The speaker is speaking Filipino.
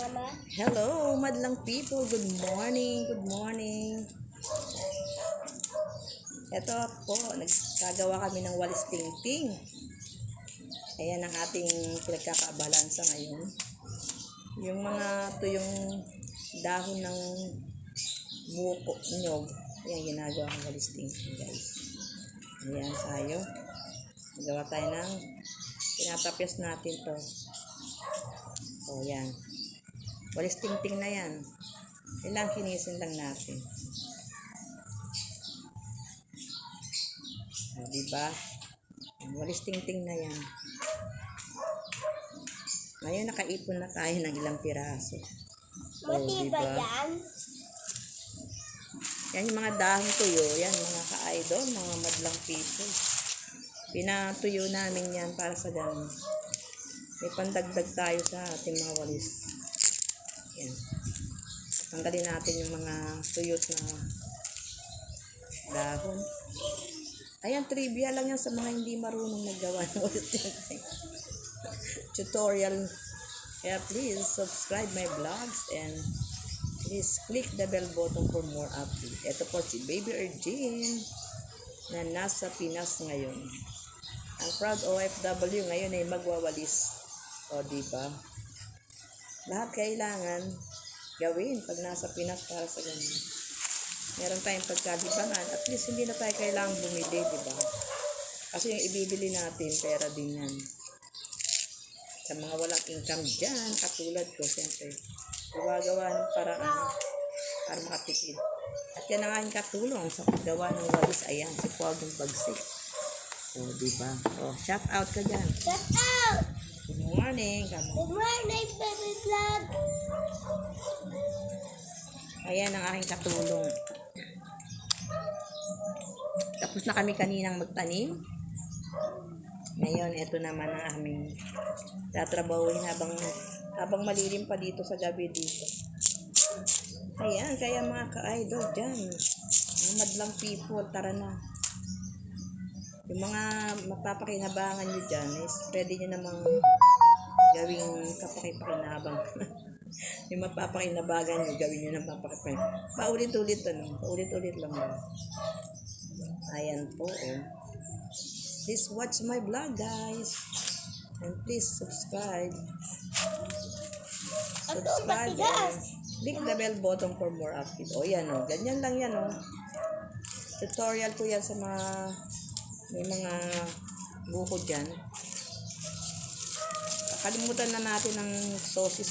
Mama? Hello, madlang people. Good morning. Good morning. Ito po, nagkagawa kami ng walis tingting. Ayan ang ating pinagkakabalansa ngayon. Yung mga tuyong dahon ng buko nyog. Ayan, ginagawa ng walis tingting, guys. Ayan tayo. Nagawa tayo ng tinatapyas natin to. O, yan. Walis tingting na yan. Ilang kinisin lang natin. O, diba? Walis tingting na yan. Ngayon nakaipon na tayo ng ilang piraso. O, diba? yan? Yan yung mga dahon tuyo. Yan, mga ka-idol, mga madlang people. Pinatuyo namin yan para sa ganun. May pandagdag tayo sa ating mga walis. Yan. Tanggalin natin yung mga tuyot na dahon. Ayan, trivia lang yan sa mga hindi marunong naggawa ng. Tutorial. Kaya please subscribe my vlogs and please click the bell button for more updates. Ito po si Baby Erjin na nasa Pinas ngayon. Ang proud OFW ngayon ay magwawalis. O, di ba? Lahat kailangan gawin pag nasa Pinas para sa ganun. Meron tayong pagkalibangan. At least hindi na tayo kailangan bumili, di ba? Kasi yung ibibili natin, pera din yan. Sa mga walang income dyan, katulad ko, siyempre, gumagawa ng paraan para makatipid. At yan ang aking katulong sa paggawa ng walis. Ayan, si Pogong Bagsik. O, di ba? O, shout out ka dyan. Shut out! Good morning. Good morning, baby vlog! Ayan ang aking katulong. Tapos na kami kaninang magtanim. Ngayon, ito naman ang aming tatrabahuin habang habang malilim pa dito sa gabi dito. Ayan, kaya mga ka-idol dyan, madlang people, tara na. Yung mga mapapakinabangan nyo dyan is pwede nyo namang gawing kapakipakinabang. yung mapapakinabagan nyo, gawin nyo ng papakipakin. Paulit-ulit ano, paulit-ulit lang. Yun. Ayan po, oh. Please watch my vlog, guys. And please subscribe. Subscribe and click the bell button for more updates. O, yan, oh. Ganyan lang yan, oh. Tutorial ko yan sa mga may mga buko dyan. Kalimutan na natin ng sauce